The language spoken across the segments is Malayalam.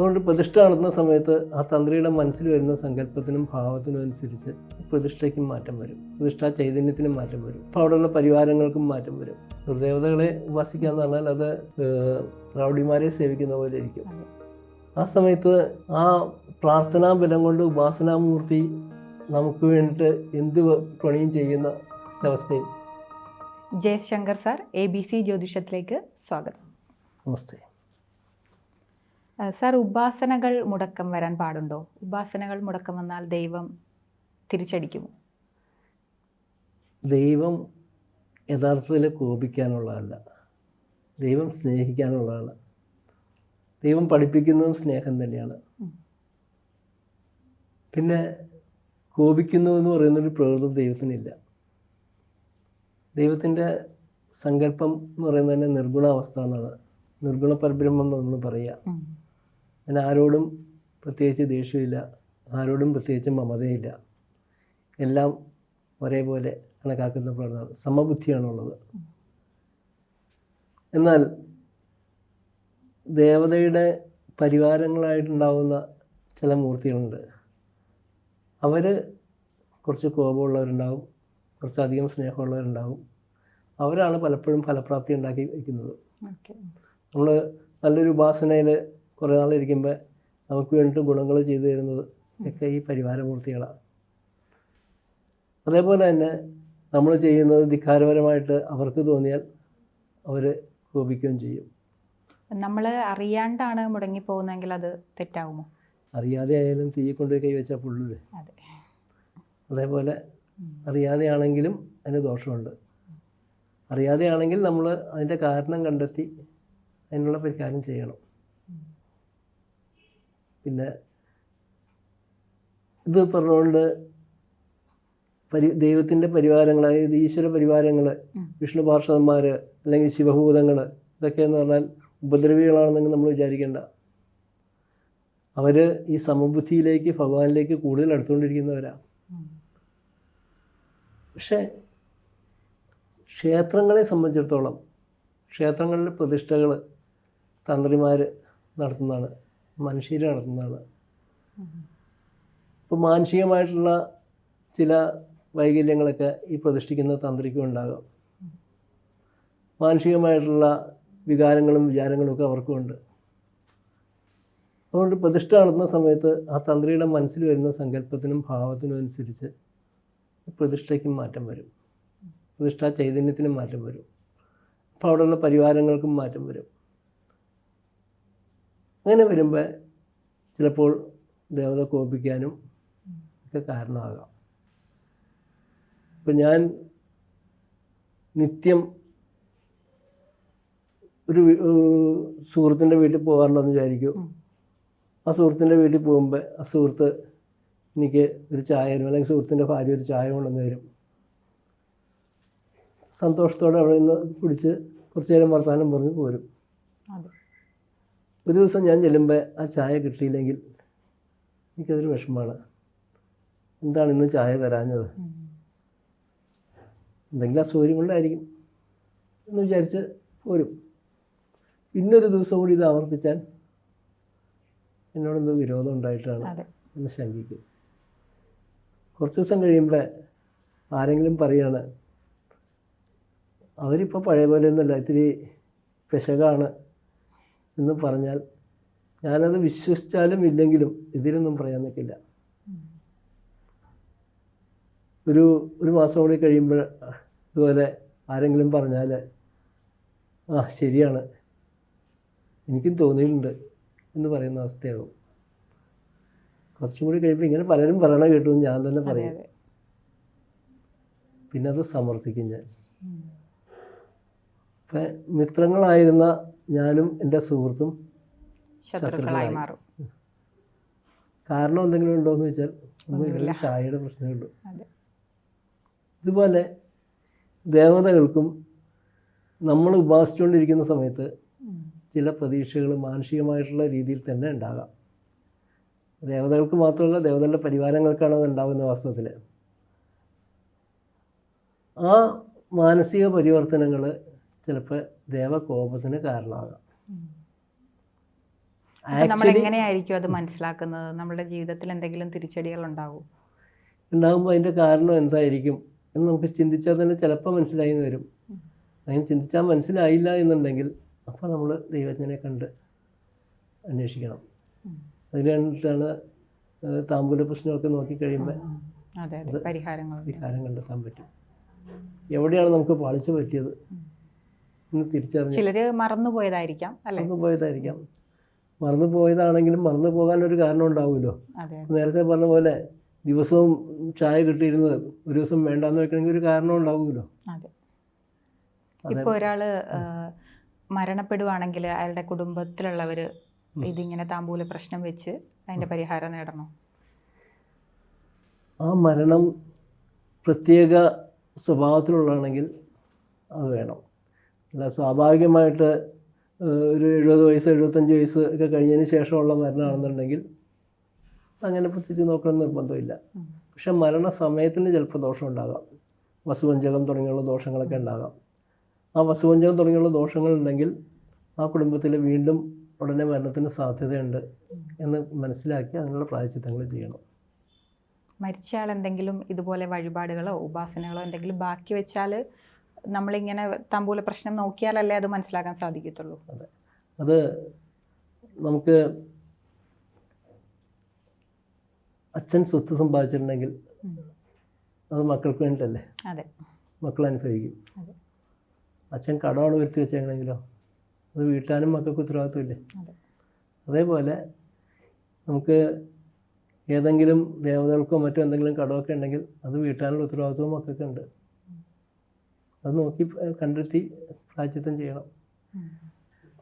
അതുകൊണ്ട് പ്രതിഷ്ഠ നടത്തുന്ന സമയത്ത് ആ തന്ത്രിയുടെ മനസ്സിൽ വരുന്ന സങ്കല്പത്തിനും ഭാവത്തിനും അനുസരിച്ച് പ്രതിഷ്ഠയ്ക്കും മാറ്റം വരും. പ്രതിഷ്ഠാ ചൈതന്യത്തിനും മാറ്റം വരും. അപ്പോൾ അവിടെയുള്ള പരിവാരങ്ങൾക്കും മാറ്റം വരും. ദുർദേവതകളെ ഉപാസിക്കുക എന്ന് പറഞ്ഞാൽ അത് റൗഡിമാരെ സേവിക്കുന്ന പോലെ ഇരിക്കും. ആ സമയത്ത് ആ പ്രാർത്ഥനാ ബലം കൊണ്ട് ഉപാസനാമൂർത്തി നമുക്ക് വേണ്ടിയിട്ട് എന്ത് പണിയും ചെയ്യുന്ന അവസ്ഥയും. Jayashankar sir A B C ജ്യോതിഷത്തിലേക്ക് സ്വാഗതം. നമസ്തേ. സാർ ഉപാസനകൾ മുടക്കം വരാൻ പാടുണ്ടോ? ഉപാസനകൾ മുടക്കം വന്നാൽ ദൈവം തിരിച്ചടിക്കുമോ? ദൈവം യഥാർത്ഥത്തിൽ കോപിക്കാനുള്ളതല്ല. ദൈവം സ്നേഹിക്കാനുള്ളതാണ്. ദൈവം പഠിപ്പിക്കുന്നതും സ്നേഹം തന്നെയാണ്. പിന്നെ കോപിക്കുന്നു എന്ന് പറയുന്നൊരു പ്രകൃതം ദൈവത്തിനില്ല. ദൈവത്തിന്റെ സങ്കല്പം എന്ന് പറയുന്നത് തന്നെ നിർഗുണാവസ്ഥ എന്നാണ്. നിർഗുണ പരബ്രഹ്മം എന്ന് നമ്മൾ പറയുക. അതിന് ആരോടും പ്രത്യേകിച്ച് ദേഷ്യമില്ല. ആരോടും പ്രത്യേകിച്ച് മമതയില്ല. എല്ലാം ഒരേപോലെ കണക്കാക്കുന്ന പ്രകടനമാണ് സമബുദ്ധിയാണുള്ളത്. എന്നാൽ ദേവതയുടെ പരിവാരങ്ങളായിട്ടുണ്ടാവുന്ന ചില മൂർത്തികളുണ്ട്. അവർ കുറച്ച് കോപമുള്ളവരുണ്ടാവും കുറച്ചധികം സ്നേഹമുള്ളവരുണ്ടാവും. അവരാണ് പലപ്പോഴും ഫലപ്രാപ്തി ഉണ്ടാക്കി വയ്ക്കുന്നത്. നമ്മൾ നല്ലൊരു ഉപാസനയിൽ കുറേ നാളിരിക്കുമ്പോൾ നമുക്ക് വേണ്ടിയിട്ട് ഗുണങ്ങൾ ചെയ്തു തരുന്നത് ഒക്കെ ഈ പരിവാരമൂർത്തികളാണ് അതേപോലെ തന്നെ നമ്മൾ ചെയ്യുന്നത് ധിക്കാരപരമായിട്ട് അവർക്ക് തോന്നിയാൽ അവർ കോപിക്കുകയും ചെയ്യും. നമ്മൾ അറിയാണ്ടാണ് മുടങ്ങി മുടങ്ങിപ്പോകുന്നതെങ്കിൽ അത് തെറ്റാവുമോ? അറിയാതെ ആയാലും തീയെ കൈ വെച്ചാൽ പുള്ളിൽ? അതെ. അതേപോലെ അറിയാതെ അറിയാതെയാണെങ്കിലും അതിന് ദോഷമുണ്ട്. അറിയാതെയാണെങ്കിൽ നമ്മൾ അതിന്റെ കാരണം കണ്ടെത്തി അതിനുള്ള പരിഹാരം ചെയ്യണം. പിന്നെ ഇത് പറഞ്ഞുകൊണ്ട് പരി ദൈവത്തിന്റെ പരിവാരങ്ങൾ അതായത് ഈശ്വര പരിവാരങ്ങൾ. വിഷ്ണു പാർഷവന്മാർ അല്ലെങ്കിൽ ശിവഭൂതങ്ങൾ ഇതൊക്കെയെന്ന് പറഞ്ഞാൽ ഉപദ്രവികളാണെന്നെങ്കിൽ നമ്മൾ വിചാരിക്കേണ്ട അവർ ഈ സമബുദ്ധിയിലേക്ക് ഭഗവാനിലേക്ക് കൂടുതൽ അടുത്തുകൊണ്ടിരിക്കുന്നവരാണ്. പക്ഷേ ക്ഷേത്രങ്ങളെ സംബന്ധിച്ചിടത്തോളം ക്ഷേത്രങ്ങളിലെ പ്രതിഷ്ഠകൾ തന്ത്രിമാർ നടത്തുന്നതാണ് മനുഷ്യർ നടത്തുന്നതാണ്. ഇപ്പോൾ മാനസികമായിട്ടുള്ള ചില വൈകല്യങ്ങളൊക്കെ ഈ പ്രതിഷ്ഠിക്കുന്ന തന്ത്രിക്കും ഉണ്ടാകാം. മാനസികമായിട്ടുള്ള വികാരങ്ങളും വിചാരങ്ങളും ഒക്കെ അവർക്കും ഉണ്ട്. അതുകൊണ്ട് പ്രതിഷ്ഠ നടത്തുന്ന സമയത്ത് ആ തന്ത്രിയുടെ മനസ്സിൽ വരുന്ന സങ്കല്പത്തിനും ഭാവത്തിനും അനുസരിച്ച് പ്രതിഷ്ഠയ്ക്കും മാറ്റം വരും. പ്രതിഷ്ഠാ ചൈതന്യത്തിനും മാറ്റം വരും. അപ്പോൾ അവിടെയുള്ള പരിവാരങ്ങൾക്കും മാറ്റം വരും. അങ്ങനെ വരുമ്പോൾ ചിലപ്പോൾ ദേവത കോപിക്കാനും ഒക്കെ കാരണമാകാം. ഇപ്പം ഞാൻ നിത്യം ഒരു സുഹൃത്തിന്റെ വീട്ടിൽ പോകാറുണ്ടെന്ന് വിചാരിക്കും. ആ സുഹൃത്തിന്റെ വീട്ടിൽ പോകുമ്പോൾ ആ സുഹൃത്ത് എനിക്ക് ഒരു ചായ തരും അല്ലെങ്കിൽ സുഹൃത്തിന്റെ ഭാര്യ ഒരു ചായ കൊണ്ടുവന്ന് തരും. സന്തോഷത്തോടെ അവിടെ നിന്ന് കുടിച്ച് കുറച്ച് നേരം വർത്തമാനം പറഞ്ഞ് പോരും. ഒരു ദിവസം ഞാൻ ചെല്ലുമ്പോൾ ആ ചായ കിട്ടിയില്ലെങ്കിൽ എനിക്കതൊരു വിഷമമാണ് എന്താണ് ഇന്ന് ചായ തരാഞ്ഞത്. എന്തെങ്കിലും അസൗകര്യം കൊണ്ടായിരിക്കും എന്ന് വിചാരിച്ച് പോരും. പിന്നൊരു ദിവസം കൂടി ഇത് ആവർത്തിച്ചാൽ എന്നോടെന്തോ വിരോധം ഉണ്ടായിട്ടാണ് എന്ന് ശങ്കിക്കും കുറച്ച് ദിവസം കഴിയുമ്പോൾ ആരെങ്കിലും പറയാണ് അവരിപ്പോൾ പഴയ പോലെ ഒന്നുമല്ല ഇത്തിരി പെശകാണ്. എന്ന് പറഞ്ഞാൽ ഞാനത് വിശ്വസിച്ചാലും ഇല്ലെങ്കിലും ഇതിലൊന്നും പറയാൻ നിൽക്കില്ല. ഒരു ഒരു മാസം കൂടി കഴിയുമ്പോൾ ഇതുപോലെ ആരെങ്കിലും പറഞ്ഞാൽ ആ ശരിയാണ്. എനിക്കും തോന്നിയിട്ടുണ്ട് എന്ന് പറയുന്ന അവസ്ഥയാകും കുറച്ചും കൂടി കഴിയുമ്പോൾ ഇങ്ങനെ പലരും പറയണ കേട്ടു ഞാൻ തന്നെ പറയാം. പിന്നെ അത് സമർത്ഥിക്കും ഞാൻ. ഇപ്പം മിത്രങ്ങളായിരുന്ന ഞാനും എന്റെ സുഹൃത്തും ശത്രുക്കളായി. മാറും. കാരണം എന്തെങ്കിലും ഉണ്ടോ എന്ന് വെച്ചാൽ ഒന്നുമില്ല. ചായയുടെ പ്രശ്നമേ ഉള്ളൂ. ഇതുപോലെ ദേവതകൾക്കും നമ്മൾ ഉപാസിച്ചുകൊണ്ടിരിക്കുന്ന സമയത്ത് ചില പ്രതീക്ഷകൾ മാനുഷികമായിട്ടുള്ള രീതിയിൽ തന്നെ ഉണ്ടാകാം. ദേവതകൾക്ക് മാത്രമല്ല ദേവതകളുടെ പരിവാരങ്ങൾക്കാണ് അത് ഉണ്ടാകുന്ന വാസ്തവത്തിൽ ആ മാനസിക പരിവർത്തനങ്ങൾ ചിലപ്പോൾ ദേവകോപത്തിന് കാരണമാകാം. നമ്മൾ എങ്ങനെയായിരിക്കും അത് മനസ്സിലാക്കുന്നത്? നമ്മുടെ ജീവിതത്തിൽ എന്തെങ്കിലും തിരിച്ചടികൾ ഉണ്ടാവും? ഉണ്ടാകുമ്പോൾ അതിന്റെ കാരണം എന്തായിരിക്കും എന്ന് നമുക്ക് ചിന്തിച്ചാൽ തന്നെ ചിലപ്പോൾ മനസ്സിലായി എന്ന് വരും. അങ്ങനെ ചിന്തിച്ചാൽ മനസ്സിലായില്ല എന്നുണ്ടെങ്കിൽ അപ്പോൾ നമ്മൾ ദൈവജ്ഞനെ കണ്ട് അന്വേഷിക്കണം. അതിന് വേണ്ടിയിട്ടാണ് താമ്പൂല പ്രശ്നമൊക്കെ നോക്കിക്കഴിയുമ്പോൾ പരിഹാരങ്ങൾ. പരിഹാരം കണ്ടെത്താൻ പറ്റും. എവിടെയാണ് നമുക്ക് പാളിച്ച പറ്റിയത്? എന്ന് തിരിച്ചറിഞ്ഞു. ചിലര് മറന്നുപോയതായിരിക്കാം അല്ലെ? മറന്നു പോയതാണെങ്കിലും മറന്നു പോകാനൊരു കാരണം ഉണ്ടാവുമല്ലോ നേരത്തെ പറഞ്ഞ പോലെ ദിവസവും ചായ കിട്ടിയിരുന്നത് ഒരു ദിവസം വേണ്ടാന്ന് വെക്കണമെങ്കിൽ ഒരു കാരണം ഉണ്ടാവുമല്ലോ. ഇപ്പൊ ഒരാൾ മരണപ്പെടുവാണെങ്കിൽ അയാളുടെ കുടുംബത്തിലുള്ളവര് ഇതിങ്ങനെ താമ്പൂല പ്രശ്നം വെച്ച് അതിന്റെ പരിഹാരം നേടണം? ആ മരണം പ്രത്യേക സ്വഭാവത്തിലുള്ളതാണെങ്കിൽ അത് വേണം. അല്ല സ്വാഭാവികമായിട്ട് ഒരു എഴുപത് വയസ്സ് എഴുപത്തഞ്ച് വയസ്സ് ഒക്കെ കഴിഞ്ഞതിന് ശേഷമുള്ള മരണമാണെന്നുണ്ടെങ്കിൽ അങ്ങനെ പ്രത്യേകിച്ച് നോക്കണം നിർബന്ധമില്ല. പക്ഷെ മരണ സമയത്തിന് ചിലപ്പോൾ ദോഷം ഉണ്ടാകാം വസുവഞ്ചകം തുടങ്ങിയുള്ള ദോഷങ്ങളൊക്കെ ഉണ്ടാകാം. ആ വസുവഞ്ചകം തുടങ്ങിയുള്ള ദോഷങ്ങളുണ്ടെങ്കിൽ ആ കുടുംബത്തിൽ വീണ്ടും ഉടനെ മരണത്തിന് സാധ്യതയുണ്ട് എന്ന് മനസ്സിലാക്കി അതിനുള്ള പ്രായച്ചിത്തങ്ങൾ ചെയ്യണം. മരിച്ചാൽ എന്തെങ്കിലും ഇതുപോലെ വഴിപാടുകളോ ഉപാസനകളോ എന്തെങ്കിലും ബാക്കി വെച്ചാൽ നമ്മളിങ്ങനെ തമ്പൂല പ്രശ്നം നോക്കിയാലല്ലേ അത് മനസ്സിലാക്കാൻ സാധിക്കത്തുള്ളൂ. അതെ. അത് നമുക്ക് അച്ഛൻ സ്വത്ത് സമ്പാദിച്ചിട്ടുണ്ടെങ്കിൽ അത് മക്കൾക്ക് വേണ്ടിയിട്ടല്ലേ? അതെ. മക്കൾ അനുഭവിക്കും. അച്ഛൻ കടമാണ് വരുത്തി വെച്ചേക്കണെങ്കിലോ? അത് വീട്ടാനും മക്കൾക്ക് ഉത്തരവാദിത്വമില്ലേ? അതെ. അതേപോലെ നമുക്ക് ഏതെങ്കിലും ദേവതകൾക്കോ മറ്റോ എന്തെങ്കിലും കടമൊക്കെ ഉണ്ടെങ്കിൽ അത് വീട്ടാനുള്ള ഉത്തരവാദിത്വം മക്കൾക്ക് ഉണ്ട് അത് നോക്കി കണ്ടെത്തി പ്രായച്ചിത്തം ചെയ്യണം.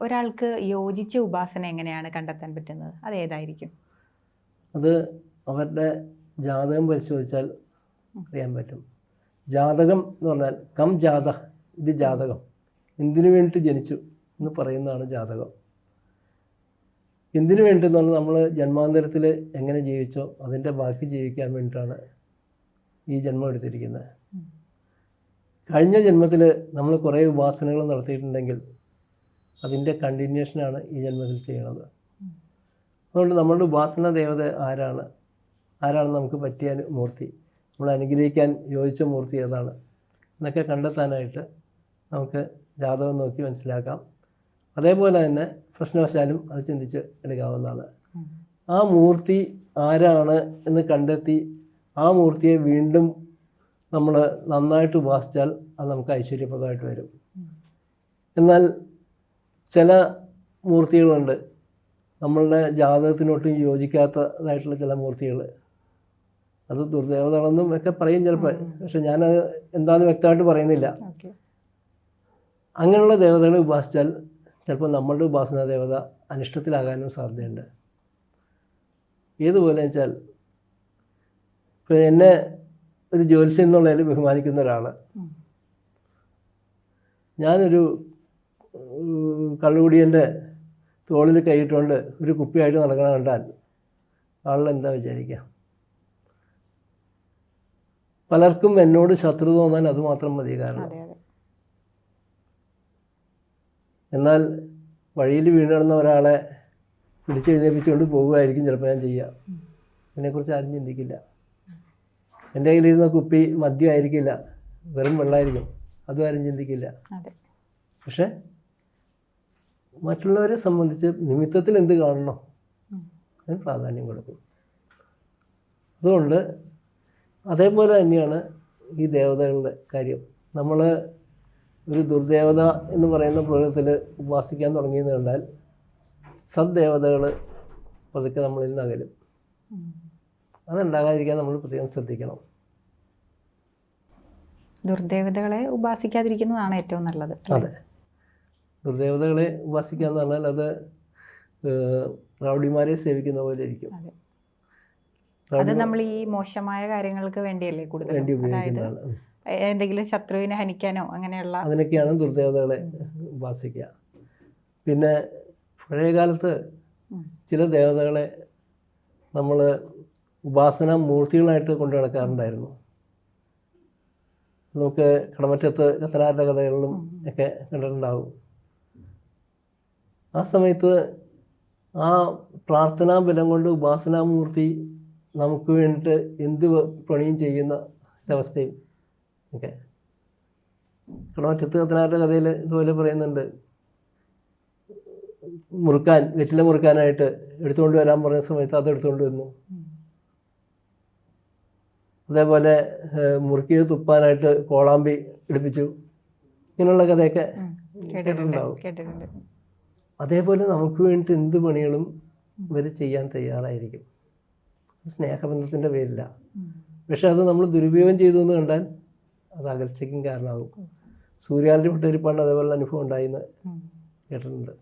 ഒരാൾക്ക് യോജിച്ച ഉപാസന എങ്ങനെയാണ് കണ്ടെത്താൻ പറ്റുന്നത്? അത് ഏതായിരിക്കും? അത് അവരുടെ ജാതകം പരിശോധിച്ചാൽ അറിയാൻ പറ്റും. ജാതകം എന്ന് പറഞ്ഞാൽ കം ജാത ഇത് ജാതകം. എന്തിനു വേണ്ടിയിട്ട് ജനിച്ചു എന്ന് പറയുന്നതാണ് ജാതകം. എന്തിനു വേണ്ടി എന്ന് പറഞ്ഞാൽ നമ്മൾ ജന്മാന്തരത്തിൽ എങ്ങനെ ജീവിച്ചോ അതിന്റെ ബാക്കി ജീവിക്കാൻ വേണ്ടിയിട്ടാണ് ഈ ജന്മം എടുത്തിരിക്കുന്നത്. കഴിഞ്ഞ ജന്മത്തിൽ നമ്മൾ കുറേ ഉപാസനകൾ നടത്തിയിട്ടുണ്ടെങ്കിൽ അതിന്റെ കണ്ടിന്യൂഷനാണ് ഈ ജന്മത്തിൽ ചെയ്യണത്. അതുകൊണ്ട് നമ്മളുടെ ഉപാസന ദേവത ആരാണ്? ആരാണ് നമുക്ക് പറ്റിയ മൂർത്തി. നമ്മൾ അനുഗ്രഹിക്കാൻ യോജിച്ച മൂർത്തി ഏതാണ്? എന്നൊക്കെ കണ്ടെത്താനായിട്ട് നമുക്ക് ജാതകം നോക്കി മനസ്സിലാക്കാം. അതേപോലെ തന്നെ പ്രശ്നവശാലും അത് ചിന്തിച്ച് എടുക്കാവുന്നതാണ്. ആ മൂർത്തി ആരാണ് എന്ന് കണ്ടെത്തി ആ മൂർത്തിയെ വീണ്ടും നമ്മൾ നന്നായിട്ട് ഉപാസിച്ചാൽ അത് നമുക്ക് ഐശ്വര്യപ്രദമായിട്ട് വരും. എന്നാൽ ചില മൂർത്തികളുണ്ട്. നമ്മളുടെ ജാതകത്തിനൊട്ടും യോജിക്കാത്തതായിട്ടുള്ള ചില മൂർത്തികൾ അത് ദുർദേവതകളെന്നും ഒക്കെ പറയും ചിലപ്പോൾ പക്ഷെ ഞാനത് എന്താണെന്ന് വ്യക്തമായിട്ട് പറയുന്നില്ല. അങ്ങനെയുള്ള ദേവതകളെ ഉപാസിച്ചാൽ ചിലപ്പോൾ നമ്മളുടെ ഉപാസന ദേവത അനിഷ്ടത്തിലാകാനും സാധ്യതയുണ്ട്. ഏതുപോലെ വെച്ചാൽ ഇപ്പം എന്നെ ഒരു ജ്യോത്സ്യം എന്നുള്ളതിൽ ബഹുമാനിക്കുന്ന ഒരാൾ ഉം. ഞാനൊരു കള്ളുകുടിയന്റെ തോളിൽ കൈയിട്ടുകൊണ്ട് ഒരു കുപ്പിയായിട്ട് നടക്കണ കണ്ടാൽ ആളിലെന്താ വിചാരിക്കുക പലർക്കും എന്നോട് ശത്രു തോന്നാൻ അത് മാത്രം മതി കാരണം. എന്നാൽ വഴിയിൽ വീണ് കിടന്ന ഒരാളെ പിടിച്ചെഴുന്നേപ്പിച്ചുകൊണ്ട് പോകുമായിരിക്കും ചിലപ്പോൾ ഞാൻ ചെയ്യുക. ഉം. അതിനെക്കുറിച്ച് ആരും ചിന്തിക്കില്ല. എന്റെ കയ്യിലിരുന്ന കുപ്പി മദ്യമായിരിക്കില്ല വെറും വെള്ളമായിരിക്കും. അതും ആരും ചിന്തിക്കില്ല. പക്ഷേ മറ്റുള്ളവരെ സംബന്ധിച്ച് നിമിത്തത്തിൽ എന്ത് കാണണം. അതിന് പ്രാധാന്യം കൊടുക്കും. അതുകൊണ്ട് അതേപോലെ തന്നെയാണ് ഈ ദേവതകളുടെ കാര്യം. നമ്മൾ ഒരു ദുർദേവത എന്ന് പറയുന്ന പ്രയോഗത്തിൽ ഉപാസിക്കാൻ തുടങ്ങിയെന്ന് കണ്ടാൽ സദ്ദേവതകൾ പതുക്കെ നമ്മളിൽ നിന്ന് അകലും. അതുണ്ടാകാതിരിക്കാൻ നമ്മൾ പ്രത്യേകം ശ്രദ്ധിക്കണം. ദുർദേവതകളെ ഉപാസിക്കാതിരിക്കുന്നതാണ് ഏറ്റവും നല്ലത് അതെ. ദുർദേവതകളെ ഉപാസിക്കുക എന്ന് പറഞ്ഞാൽ അത് റൗഡിമാരെ സേവിക്കുന്ന പോലെ ഇരിക്കും. അതെ. നമ്മൾ ഈ മോശമായ കാര്യങ്ങൾക്ക് വേണ്ടിയല്ലേ കൂടുതൽ അതായത് എന്തെങ്കിലും ശത്രുവിനെ ഹനിക്കാനോ അങ്ങനെയുള്ള അതിനൊക്കെയാണ് ദുർദേവതകളെ ഉപാസിക്കുക. പിന്നെ പഴയ കാലത്ത് ചില ദേവതകളെ നമ്മൾ ഉപാസന മൂർത്തികളായിട്ട് കൊണ്ടു നടക്കാറുണ്ടായിരുന്നു. നമുക്ക് കടമറ്റത്ത് കത്തനാരുടെ കഥകളിലും ഒക്കെ കണ്ടിട്ടുണ്ടാവും. ആ സമയത്ത് ആ പ്രാർത്ഥനാ ബലം കൊണ്ട് ഉപാസനാമൂർത്തി നമുക്ക് വേണ്ടിയിട്ട് എന്ത് പണിയും ചെയ്യുന്ന ഒരവസ്ഥയും ഒക്കെ. കടമറ്റത്ത് കത്തനാരുടെ കഥയിൽ ഇതുപോലെ പറയുന്നുണ്ട്. മുറുക്കാൻ വെറ്റില മുറുക്കാനായിട്ട് എടുത്തുകൊണ്ട് വരാൻ പറഞ്ഞ സമയത്ത് അത് എടുത്തുകൊണ്ട് വന്നു. അതേപോലെ മുറുക്കിയത് തുപ്പാനായിട്ട് കോളാമ്പി എടുപ്പിച്ചു. ഇങ്ങനെയുള്ള കഥയൊക്കെ കേട്ടിട്ടുണ്ട് കേട്ടിട്ടുണ്ടാവും. കേട്ടിട്ടുണ്ട്. അതേപോലെ നമുക്ക് വേണ്ടിയിട്ട് എന്ത് പണികളും ഇവർ ചെയ്യാൻ തയ്യാറായിരിക്കും. സ്നേഹബന്ധത്തിന്റെ പേരില്ല. പക്ഷെ അത് നമ്മൾ ദുരുപയോഗം ചെയ്തു എന്ന് കണ്ടാൽ അത് അകൽച്ചയ്ക്കും കാരണമാകും. സൂര്യാന്റെ വിട്ടൊരുപ്പാണ് അതേപോലെ അനുഭവം ഉണ്ടായിന്ന് കേട്ടിട്ടുണ്ട്.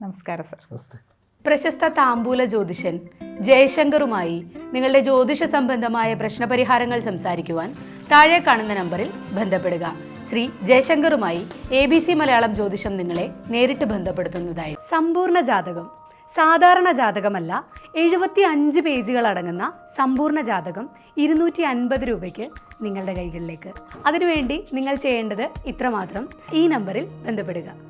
നമസ്കാരം സർ. നമസ്തേ. പ്രശസ്ത താമ്പൂല ജ്യോതിഷൻ ജയശങ്കറുമായി നിങ്ങളുടെ ജ്യോതിഷ സംബന്ധമായ പ്രശ്നപരിഹാരങ്ങൾ സംസാരിക്കുവാൻ താഴെ കാണുന്ന നമ്പറിൽ ബന്ധപ്പെടുക. ശ്രീ ജയശങ്കറുമായി എ ബി സി മലയാളം ജ്യോതിഷം നിങ്ങളെ നേരിട്ട് ബന്ധപ്പെടുത്തുന്നതായി. സമ്പൂർണ ജാതകം. സാധാരണ ജാതകമല്ല എഴുപത്തി അഞ്ച് പേജുകൾ അടങ്ങുന്ന സമ്പൂർണ ജാതകം ഇരുന്നൂറ്റി അൻപത് രൂപയ്ക്ക് നിങ്ങളുടെ കൈകളിലേക്ക്. അതിനുവേണ്ടി നിങ്ങൾ ചെയ്യേണ്ടത് ഇത്രമാത്രം. ഈ നമ്പറിൽ ബന്ധപ്പെടുക.